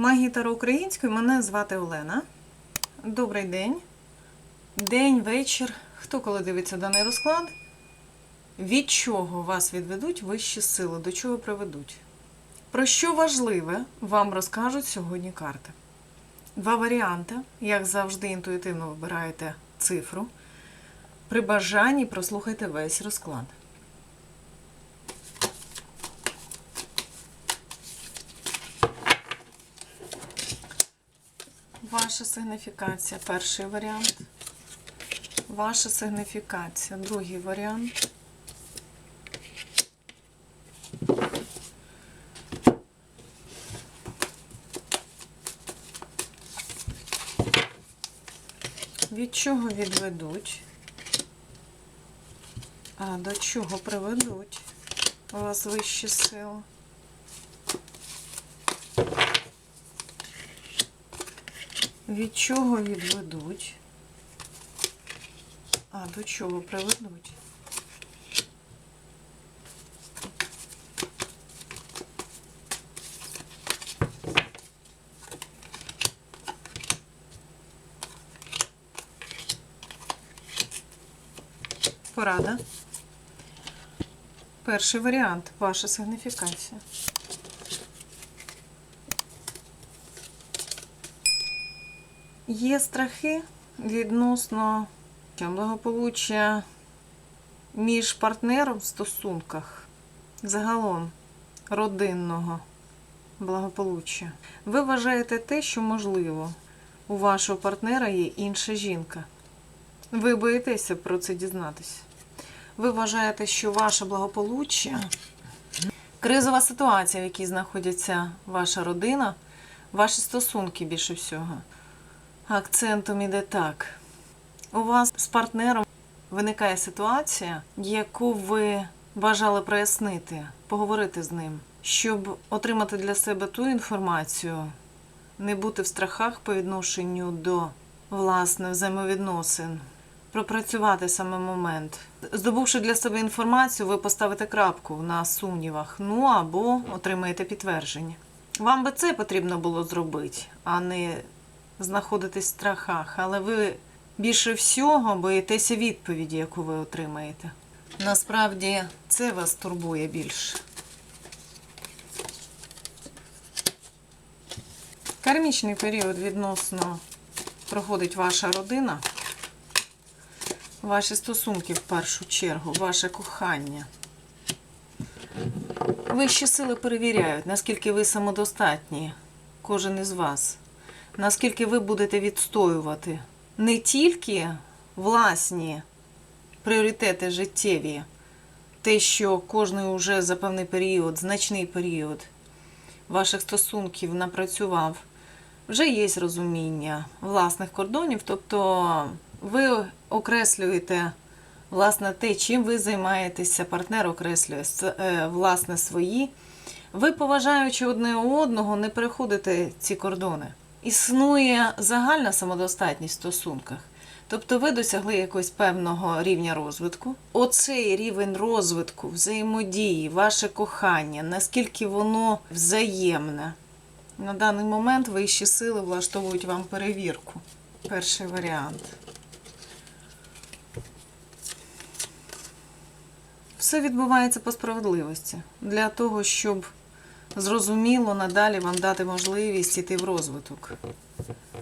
Магія Таро українською мене звати Олена. Добрий день. День, вечір. Хто коли дивиться даний розклад? Від чого вас відведуть вищі сили? До чого приведуть? Про що важливе вам розкажуть сьогодні карти? Два варіанти. Як завжди, інтуїтивно вибираєте цифру. При бажанні прослухайте весь розклад. Ваша сигніфікація перший варіант. Ваша сигніфікація другий варіант. Від чого відведуть? А до чого приведуть? У вас вищі сили. Від чого відведуть? А до чого приведуть? Порада. Перший варіант ваша сигніфікація. Є страхи відносно благополуччя між партнером в стосунках, загалом родинного благополуччя. Ви вважаєте те, що можливо у вашого партнера є інша жінка. Ви боїтеся про це дізнатися. Ви вважаєте, що ваше благополуччя, кризова ситуація, в якій знаходиться ваша родина, ваші стосунки більше всього. Акцентом іде так. У вас з партнером виникає ситуація, яку ви бажали прояснити, поговорити з ним, щоб отримати для себе ту інформацію, не бути в страхах по відношенню до власне взаємовідносин, пропрацювати саме момент. Здобувши для себе інформацію, ви поставите крапку на сумнівах, ну або отримаєте підтвердження. Вам би це потрібно було зробити, а не знаходитесь в страхах, але ви більше всього боїтеся відповіді, яку ви отримаєте. Насправді це вас турбує більше. Кармічний період відносно проходить ваша родина, ваші стосунки в першу чергу, ваше кохання. Вищі сили перевіряють, наскільки ви самодостатні, кожен із вас наскільки ви будете відстоювати не тільки власні пріоритети життєві, те, що кожний уже за певний період, значний період ваших стосунків напрацював, вже є розуміння власних кордонів, тобто ви окреслюєте. Власне, те, чим ви займаєтеся, партнер окреслює е, власне свої. Ви, поважаючи одне одного, не переходите ці кордони існує загальна самодостатність в стосунках. Тобто ви досягли якогось певного рівня розвитку. Оцей рівень розвитку, взаємодії, ваше кохання, наскільки воно взаємне. На даний момент вищі сили влаштовують вам перевірку. Перший варіант. Все відбувається по справедливості для того, щоб зрозуміло надалі вам дати можливість йти в розвиток,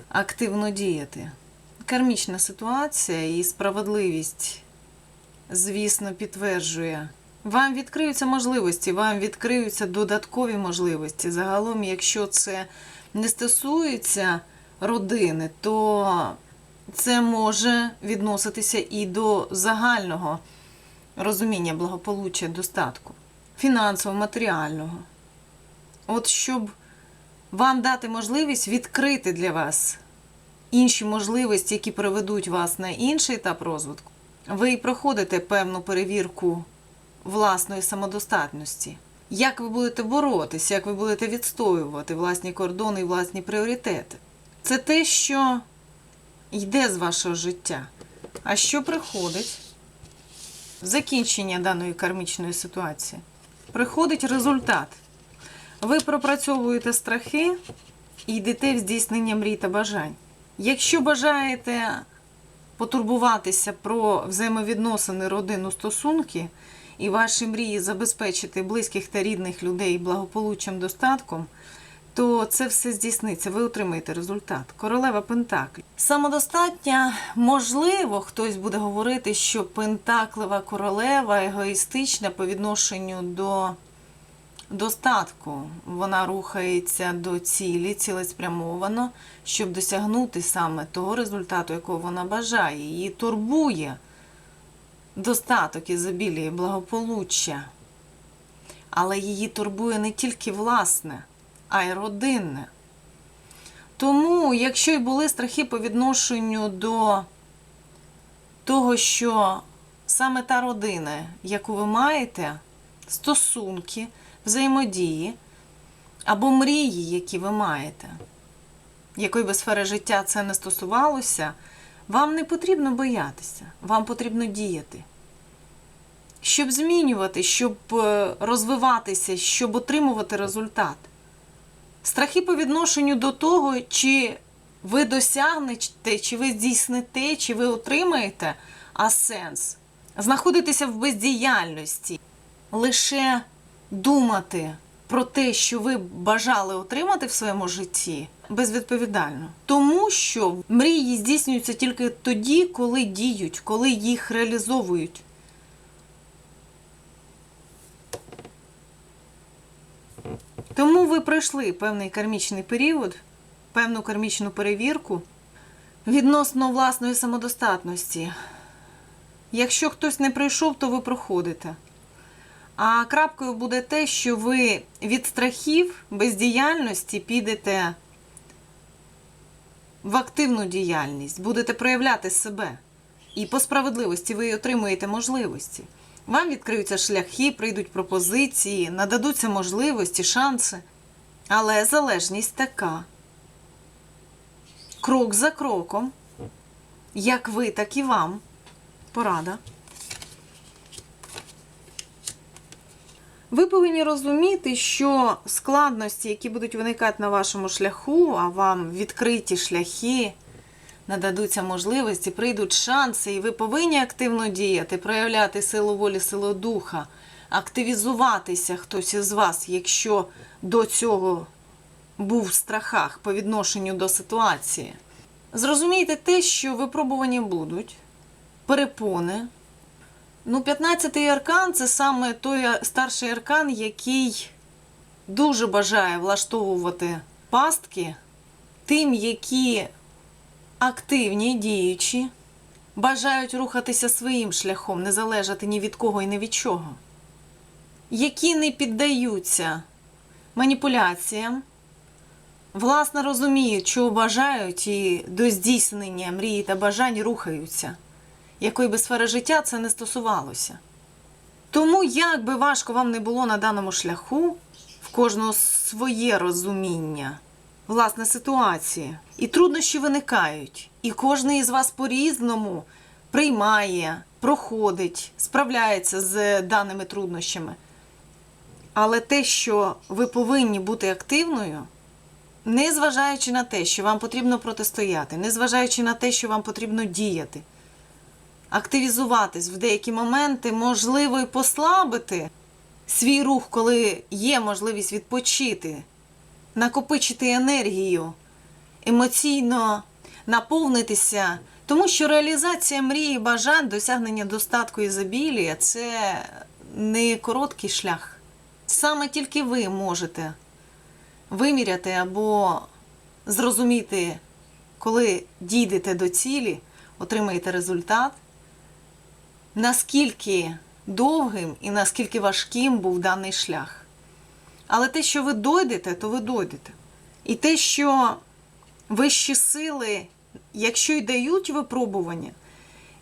активно діяти. Кармічна ситуація і справедливість, звісно, підтверджує. Вам відкриються можливості, вам відкриються додаткові можливості. Загалом, якщо це не стосується родини, то це може відноситися і до загального розуміння благополуччя достатку, фінансово, матеріального. От щоб вам дати можливість відкрити для вас інші можливості, які приведуть вас на інший етап розвитку, ви проходите певну перевірку власної самодостатності. Як ви будете боротися, як ви будете відстоювати власні кордони і власні пріоритети? Це те, що йде з вашого життя. А що приходить? в Закінчення даної кармічної ситуації. Приходить результат. Ви пропрацьовуєте страхи, і йдете в здійснення мрій та бажань. Якщо бажаєте потурбуватися про взаємовідносини, родину, стосунки і ваші мрії забезпечити близьких та рідних людей благополуччям, достатком, то це все здійсниться, ви отримаєте результат. Королева Пентаклі. Самодостатня, можливо, хтось буде говорити, що Пентаклева королева егоїстична по відношенню до достатку. Вона рухається до цілі цілеспрямовано, щоб досягнути саме того результату, якого вона бажає. Її турбує достаток ізобілія, благополуччя. Але її турбує не тільки власне, а й родинне. Тому, якщо й були страхи по відношенню до того, що саме та родина, яку ви маєте, стосунки, взаємодії або мрії, які ви маєте, якої би сфери життя це не стосувалося, вам не потрібно боятися, вам потрібно діяти. Щоб змінювати, щоб е, розвиватися, щоб отримувати результат. Страхи по відношенню до того, чи ви досягнете, чи ви здійсните, чи ви отримаєте, а сенс знаходитися в бездіяльності, лише думати про те, що ви бажали отримати в своєму житті, безвідповідально. Тому що мрії здійснюються тільки тоді, коли діють, коли їх реалізовують. Тому ви пройшли певний кармічний період, певну кармічну перевірку відносно власної самодостатності. Якщо хтось не пройшов, то ви проходите. А крапкою буде те, що ви від страхів, бездіяльності підете в активну діяльність, будете проявляти себе. І по справедливості ви отримуєте можливості. Вам відкриються шляхи, прийдуть пропозиції, нададуться можливості, шанси. Але залежність така. Крок за кроком, як ви, так і вам. Порада. Ви повинні розуміти, що складності, які будуть виникати на вашому шляху, а вам відкриті шляхи, нададуться можливості, прийдуть шанси, і ви повинні активно діяти, проявляти силу волі, силу духа, активізуватися хтось із вас, якщо до цього був в страхах по відношенню до ситуації. Зрозумійте те, що випробування будуть, перепони. Ну, 15-й аркан це саме той старший аркан, який дуже бажає влаштовувати пастки тим, які активні, діючі, бажають рухатися своїм шляхом, не залежати ні від кого і ні від чого, які не піддаються маніпуляціям, власне розуміють, чого бажають, і до здійснення мрії та бажань рухаються, якої би сфери життя це не стосувалося. Тому, як би важко вам не було на даному шляху, в кожного своє розуміння, власне, ситуації. І труднощі виникають. І кожен із вас по-різному приймає, проходить, справляється з даними труднощами. Але те, що ви повинні бути активною, незважаючи на те, що вам потрібно протистояти, незважаючи на те, що вам потрібно діяти, активізуватись в деякі моменти, можливо, і послабити свій рух, коли є можливість відпочити, накопичити енергію, емоційно наповнитися. Тому що реалізація мрії, бажань, досягнення достатку і забілія це не короткий шлях. Саме тільки ви можете виміряти або зрозуміти, коли дійдете до цілі, отримаєте результат, наскільки довгим і наскільки важким був даний шлях. Але те, що ви дойдете, то ви дойдете. І те, що вищі сили, якщо й дають випробування,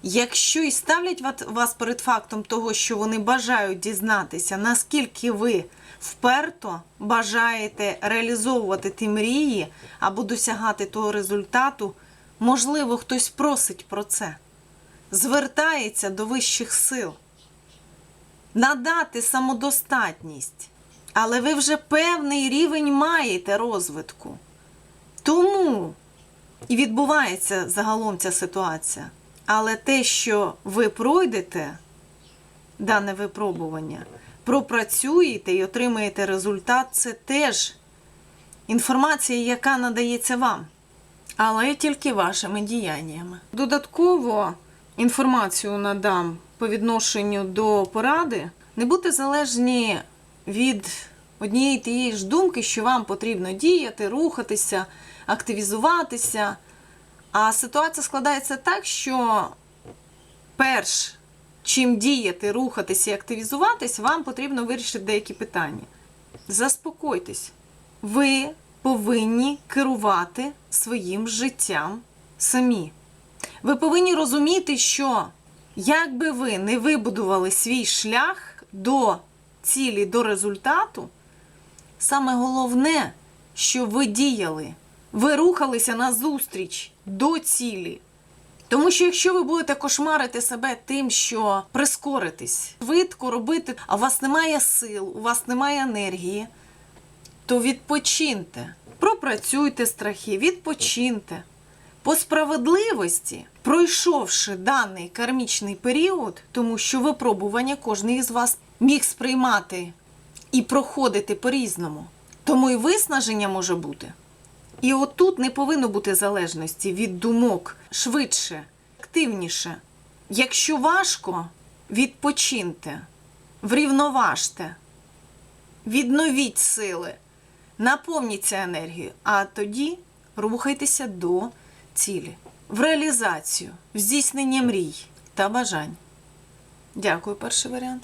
якщо і ставлять вас перед фактом того, що вони бажають дізнатися, наскільки ви вперто бажаєте реалізовувати ті мрії або досягати того результату, можливо, хтось просить про це, звертається до вищих сил, надати самодостатність. Але ви вже певний рівень маєте розвитку. Тому і відбувається загалом ця ситуація. Але те, що ви пройдете дане випробування, пропрацюєте і отримаєте результат, це теж інформація, яка надається вам, але тільки вашими діяннями. Додатково інформацію надам по відношенню до поради. Не будьте залежні від однієї тієї ж думки, що вам потрібно діяти, рухатися, активізуватися. А ситуація складається так, що перш чим діяти, рухатися і активізуватись, вам потрібно вирішити деякі питання. Заспокойтесь. Ви повинні керувати своїм життям самі. Ви повинні розуміти, що як би ви не вибудували свій шлях до цілі, до результату, саме головне, що ви діяли, ви рухалися назустріч до цілі. Тому що якщо ви будете кошмарити себе тим, що прискоритись, швидко робити, а у вас немає сил, у вас немає енергії, то відпочиньте, пропрацюйте страхи, відпочиньте. По справедливості, пройшовши даний кармічний період, тому що випробування кожен із вас міг сприймати і проходити по-різному. Тому і виснаження може бути. І отут не повинно бути залежності від думок швидше, активніше. Якщо важко, відпочиньте, врівноважте, відновіть сили, наповніться енергією, а тоді рухайтеся до цілі, в реалізацію, в здійснення мрій та бажань. Дякую, перший варіант.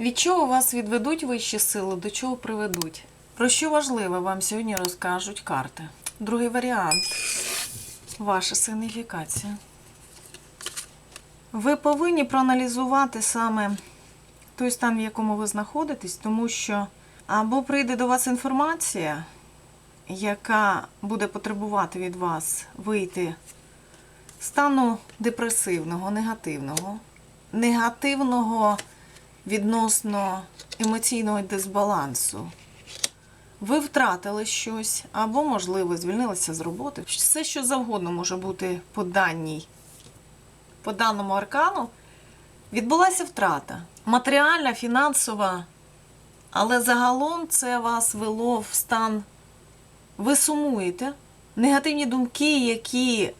Від чого вас відведуть вищі сили, до чого приведуть? Про що важливе вам сьогодні розкажуть карти? Другий варіант. Ваша сигніфікація. Ви повинні проаналізувати саме той стан, в якому ви знаходитесь, тому що або прийде до вас інформація, яка буде потребувати від вас вийти стану депресивного, негативного, негативного відносно емоційного дисбалансу. Ви втратили щось, або, можливо, звільнилися з роботи. Все, що завгодно може бути по даній, по даному аркану, відбулася втрата. Матеріальна, фінансова, але загалом це вас вело в стан. Ви сумуєте, негативні думки, які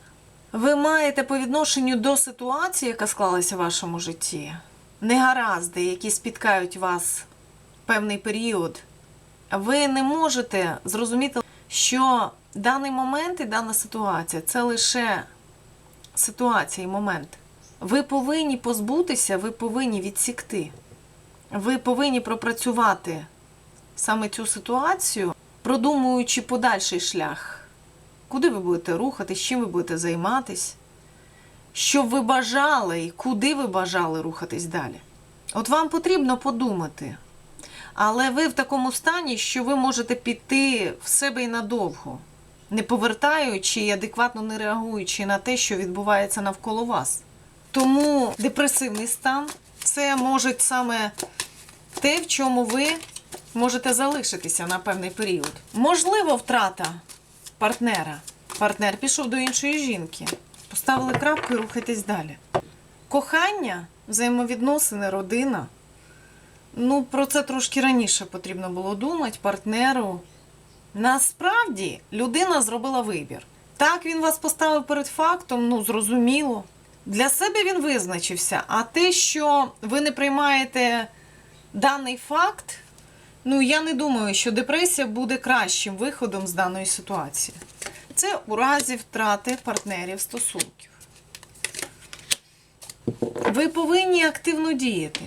ви маєте по відношенню до ситуації, яка склалася в вашому житті, негаразди, які спіткають вас певний період ви не можете зрозуміти, що даний момент і дана ситуація це лише ситуація і момент. Ви повинні позбутися, ви повинні відсікти. Ви повинні пропрацювати саме цю ситуацію, продумуючи подальший шлях, куди ви будете рухатись, чим ви будете займатись, що ви бажали і куди ви бажали рухатись далі. От вам потрібно подумати. Але ви в такому стані, що ви можете піти в себе і надовго, не повертаючи і адекватно не реагуючи на те, що відбувається навколо вас. Тому депресивний стан це може саме те, в чому ви можете залишитися на певний період. Можливо, втрата партнера. Партнер пішов до іншої жінки. Поставили крапку і рухайтесь далі. Кохання, взаємовідносини, родина. Ну, про це трошки раніше потрібно було думати, партнеру. Насправді людина зробила вибір. Так, він вас поставив перед фактом, ну, зрозуміло. Для себе він визначився. А те, що ви не приймаєте даний факт, ну я не думаю, що депресія буде кращим виходом з даної ситуації. Це у разі втрати партнерів стосунків. Ви повинні активно діяти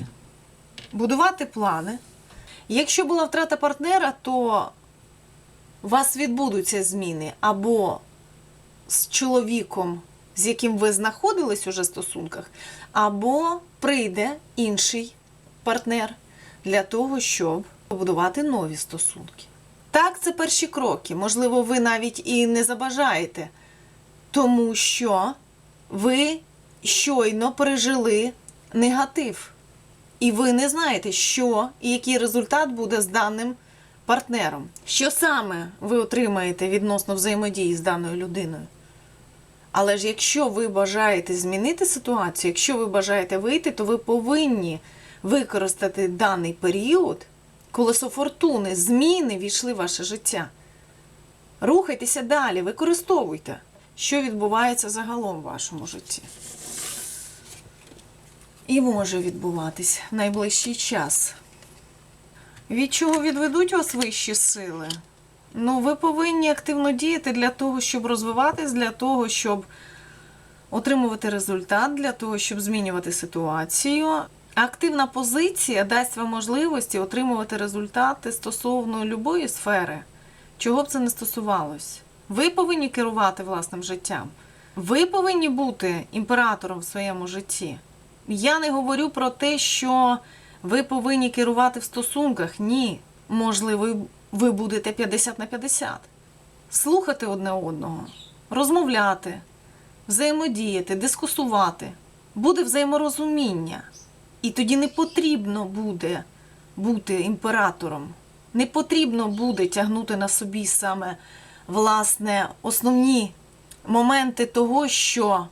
будувати плани. Якщо була втрата партнера, то у вас відбудуться зміни або з чоловіком, з яким ви знаходились уже в стосунках, або прийде інший партнер для того, щоб побудувати нові стосунки. Так, це перші кроки. Можливо, ви навіть і не забажаєте, тому що ви щойно пережили негатив. І ви не знаєте, що і який результат буде з даним партнером. Що саме ви отримаєте відносно взаємодії з даною людиною? Але ж якщо ви бажаєте змінити ситуацію, якщо ви бажаєте вийти, то ви повинні використати даний період, колесо фортуни, зміни війшли в ваше життя. Рухайтеся далі, використовуйте, що відбувається загалом в вашому житті. І може відбуватись в найближчий час. Від чого відведуть вас вищі сили? Ну, ви повинні активно діяти для того, щоб розвиватись, для того, щоб отримувати результат, для того, щоб змінювати ситуацію. Активна позиція дасть вам можливості отримувати результати стосовно любої сфери, чого б це не стосувалось. Ви повинні керувати власним життям. Ви повинні бути імператором в своєму житті. Я не говорю про те, що ви повинні керувати в стосунках. Ні. Можливо, ви будете 50 на 50. Слухати одне одного, розмовляти, взаємодіяти, дискусувати. Буде взаєморозуміння. І тоді не потрібно буде бути імператором. Не потрібно буде тягнути на собі саме власне основні моменти того, що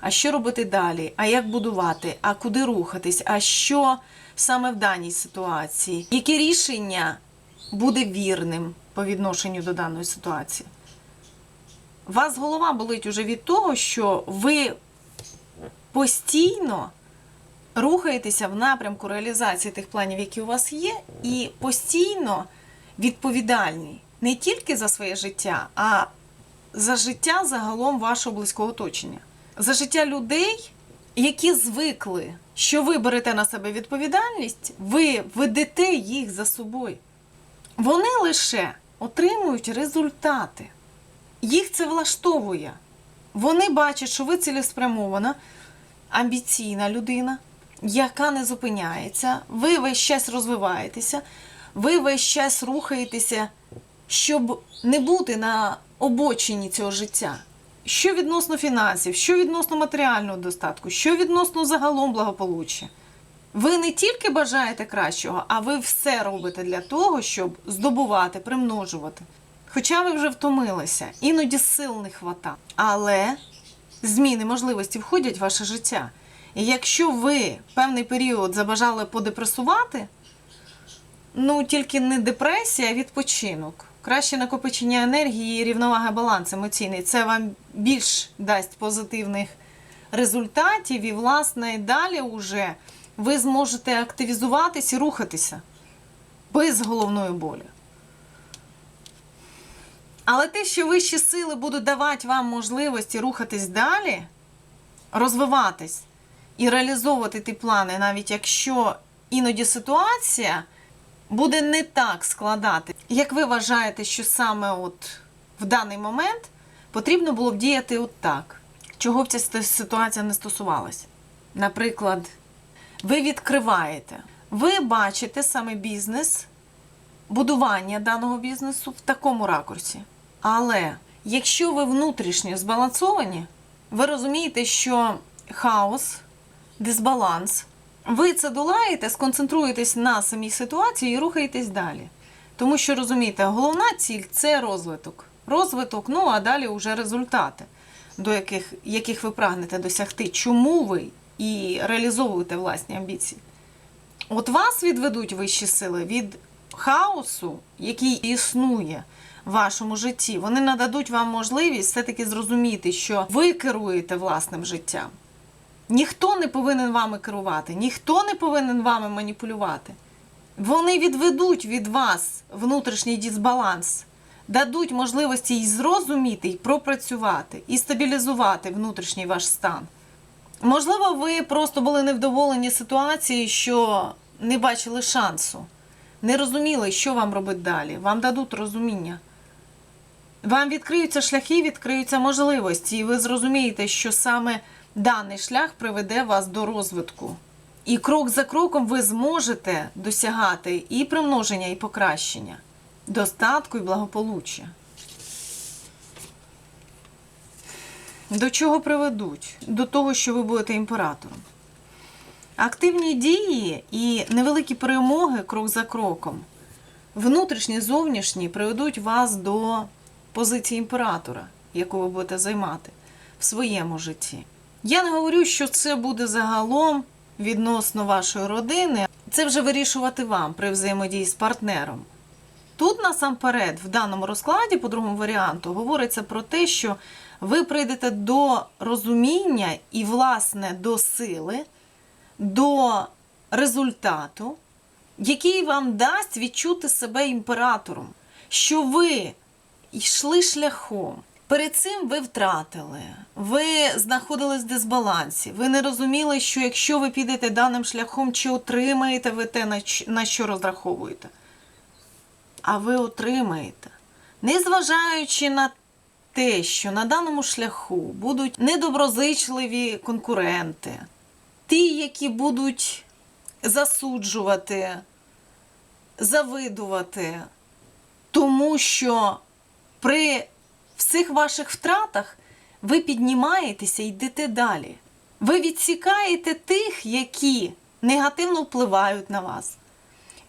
а що робити далі, а як будувати, а куди рухатись, а що саме в даній ситуації, яке рішення буде вірним по відношенню до даної ситуації. Вас голова болить уже від того, що ви постійно рухаєтеся в напрямку реалізації тих планів, які у вас є, і постійно відповідальні не тільки за своє життя, а за життя загалом вашого близького оточення, за життя людей, які звикли, що ви берете на себе відповідальність, ви ведете їх за собою. Вони лише отримують результати. Їх це влаштовує. Вони бачать, що ви цілеспрямована, амбіційна людина, яка не зупиняється, ви весь час розвиваєтеся, ви весь час рухаєтеся, щоб не бути на обочині цього життя. Що відносно фінансів, що відносно матеріального достатку, що відносно загалом благополуччя. Ви не тільки бажаєте кращого, а ви все робите для того, щоб здобувати, примножувати. Хоча ви вже втомилися, іноді сил не хвата. Але зміни можливості входять в ваше життя. І якщо ви певний період забажали подепресувати, ну тільки не депресія, а відпочинок. Краще накопичення енергії і рівновага баланс емоційний. Це вам більш дасть позитивних результатів, і, власне, далі уже ви зможете активізуватись і рухатися без головної болі. Але те, що вищі сили будуть давати вам можливості рухатись далі, розвиватись і реалізовувати ті плани, навіть якщо іноді ситуація буде не так складати, як ви вважаєте, що саме от в даний момент потрібно було б діяти от так, чого б ця ситуація не стосувалась. Наприклад, ви відкриваєте, ви бачите саме бізнес, будування даного бізнесу в такому ракурсі. Але якщо ви внутрішньо збалансовані, ви розумієте, що хаос, дисбаланс, ви це долаєте, сконцентруєтесь на самій ситуації і рухаєтесь далі. Тому що розумієте, головна ціль це розвиток. Розвиток, ну а далі вже результати, до яких, яких ви прагнете досягти. Чому ви і реалізовуєте власні амбіції? От вас відведуть вищі сили від хаосу, який існує в вашому житті. Вони нададуть вам можливість все-таки зрозуміти, що ви керуєте власним життям. Ніхто не повинен вами керувати, ніхто не повинен вами маніпулювати. Вони відведуть від вас внутрішній дисбаланс, дадуть можливості і зрозуміти, і пропрацювати, і стабілізувати внутрішній ваш стан. Можливо, ви просто були невдоволені ситуацією, що не бачили шансу, не розуміли, що вам робити далі. Вам дадуть розуміння. Вам відкриються шляхи, відкриються можливості, і ви зрозумієте, що саме даний шлях приведе вас до розвитку. І крок за кроком ви зможете досягати і примноження, і покращення, достатку і благополуччя. До чого приведуть? До того, що ви будете імператором. Активні дії і невеликі перемоги крок за кроком внутрішні, зовнішні приведуть вас до позиції імператора, яку ви будете займати в своєму житті. Я не говорю, що це буде загалом відносно вашої родини. Це вже вирішувати вам при взаємодії з партнером. Тут насамперед, в даному розкладі, по другому варіанту, говориться про те, що ви прийдете до розуміння і, власне, до сили, до результату, який вам дасть відчути себе імператором, що ви йшли шляхом. Перед цим ви втратили, ви знаходились в дисбалансі, ви не розуміли, що якщо ви підете даним шляхом, чи отримаєте ви те, на що розраховуєте. А ви отримаєте, незважаючи на те, що на даному шляху будуть недоброзичливі конкуренти, ті, які будуть засуджувати, завидувати, тому що при всіх ваших втратах ви піднімаєтеся і йдете далі. Ви відсікаєте тих, які негативно впливають на вас.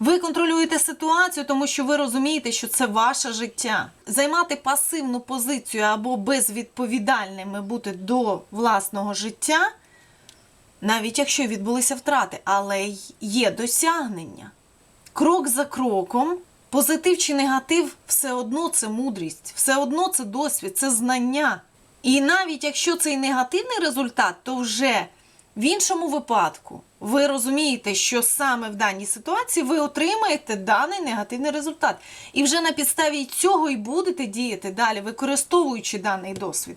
Ви контролюєте ситуацію, тому що ви розумієте, що це ваше життя. Займати пасивну позицію або безвідповідальними бути до власного життя, навіть якщо відбулися втрати, але є досягнення. Крок за кроком, позитив чи негатив, все одно це мудрість, все одно це досвід, це знання. І навіть якщо це і негативний результат, то вже в іншому випадку ви розумієте, що саме в даній ситуації ви отримаєте даний негативний результат. І вже на підставі цього і будете діяти далі, використовуючи даний досвід.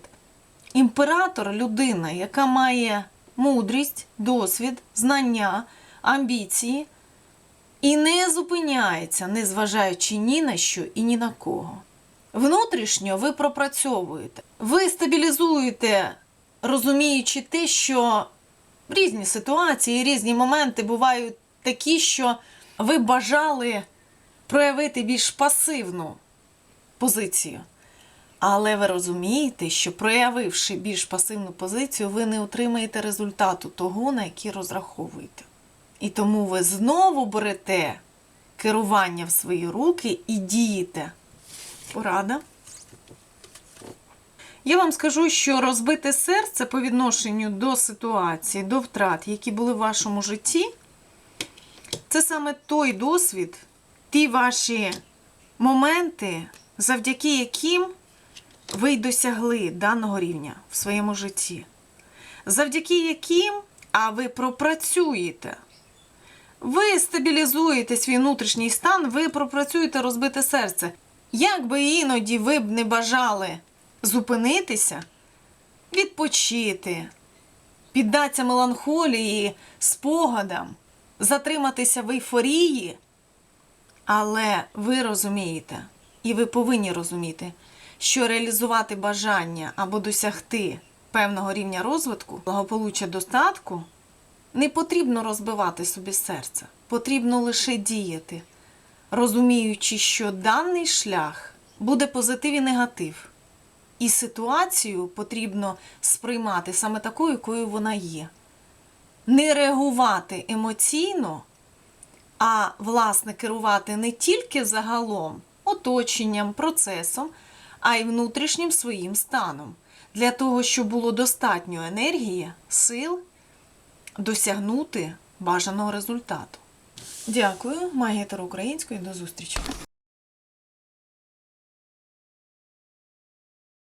Імператор людина, яка має мудрість, досвід, знання, амбіції і не зупиняється, незважаючи ні на що і ні на кого. Внутрішньо ви пропрацьовуєте, ви стабілізуєте, розуміючи те, що різні ситуації, різні моменти бувають такі, що ви бажали проявити більш пасивну позицію. Але ви розумієте, що проявивши більш пасивну позицію, ви не отримаєте результату того, на який розраховуєте. І тому ви знову берете керування в свої руки і дієте. Порада. Я вам скажу, що розбите серце по відношенню до ситуації, до втрат, які були в вашому житті, це саме той досвід, ті ваші моменти, завдяки яким ви й досягли даного рівня в своєму житті. Завдяки яким, а ви пропрацюєте. Ви стабілізуєте свій внутрішній стан, ви пропрацюєте розбите серце. Як би іноді ви б не бажали зупинитися, відпочити, піддатися меланхолії, спогадам, затриматися в ейфорії, але ви розумієте, і ви повинні розуміти, що реалізувати бажання або досягти певного рівня розвитку, благополуччя достатку, не потрібно розбивати собі серце, потрібно лише діяти, розуміючи, що даний шлях буде позитив і негатив. І ситуацію потрібно сприймати саме такою, якою вона є. Не реагувати емоційно, а власне керувати не тільки загалом оточенням, процесом, а й внутрішнім своїм станом, для того, щоб було достатньо енергії, сил досягнути бажаного результату. Дякую, магія української. До зустрічі!